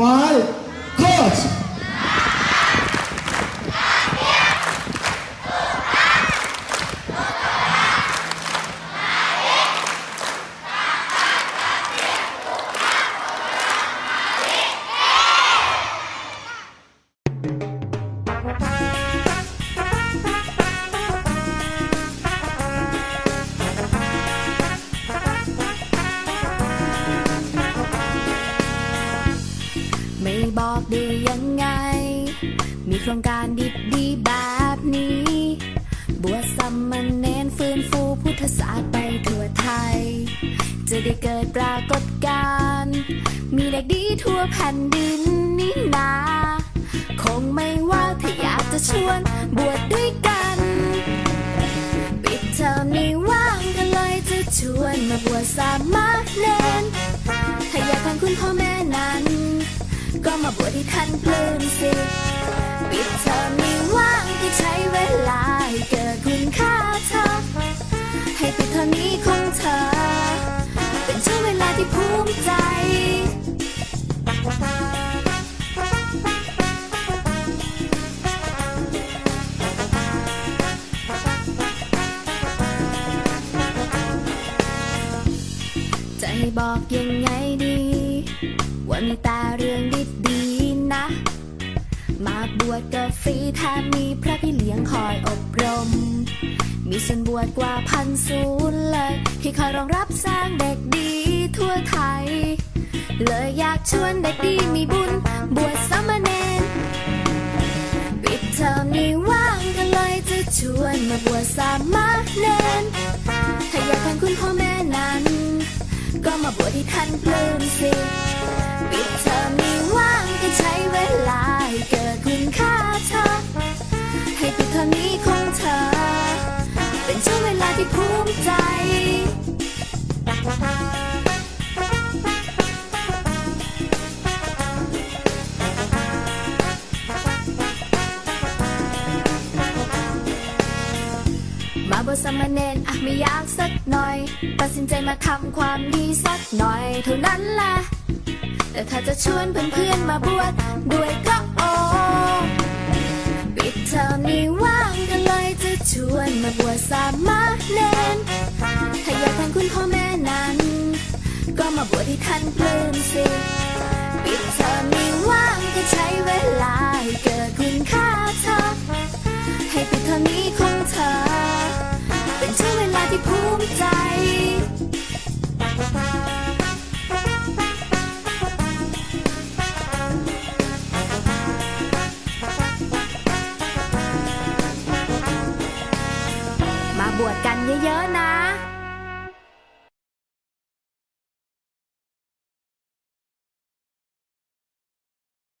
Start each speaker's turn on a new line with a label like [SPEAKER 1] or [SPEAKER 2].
[SPEAKER 1] five,
[SPEAKER 2] cut! รงการดีๆแบบนี้ บวชสัมมเน้นฟื้นฟูพุทธศาสตร์ไปทั่วไทย จะได้เกิดปรากฏการณ์มีเด็กดีทั่วแผ่นดินนี่นาคงไม่ว่าถ้าอยากจะชวนบวชด้วยกัน ปิดเทอมนี้ว่างก็เลยจะชวนมาบวชสามเณรถ้าอยากเป็นคุณพ่อแม่นั้น ก็มาบวชที่ท่านปลื้มสิ ปิดเทอไมนี้ว่างก็ใช้เวลาให้เกิดคุณค่าเธอ ให้ปิดเทอมนี้ของเธอ เป็นช่วงเวลาที่ภูมิใจจะให้บอกยังไงดี ว่ามีแต่ แถมมีพระพี่เลี้ยงคอยอบรม มีส่วนบวชกว่าพันศูนย์เลย ที่คอยรองรับสร้างเด็กดีทั่วไทย เลยอยากชวนเด็กดีมีบุญ บวชสามเณรปิดเทอมนี้ว่างก็เลยจะชวนมาบวชสามเณรถ้าอยากเป็นคุณพ่อแม่นั้น ก็มาบวชที่ท่านปลื้มสิ ปิดเทอมนี้ว่างก็ใช้เวลาให้เกิ มาสามเณรอะไม่อยากสักหน่อย ตัดสินใจมาทำความดีสักหน่อยเท่านั้นแหละแต่ถ้าจะชวนเพื่อนๆมาบวชด้วยก็โอปิดเทอมนี้ว่างก็เลยจะชวนมาบวชสามเณรถ้าอยากเป็นคุณพ่อแม่นั้น ก็มาบวชที่ท่านปลื้มสิปิดเทอมนี้ว่างก็ใช้เวลาให้เกิดคุณค่าเธอ เยอะๆนะ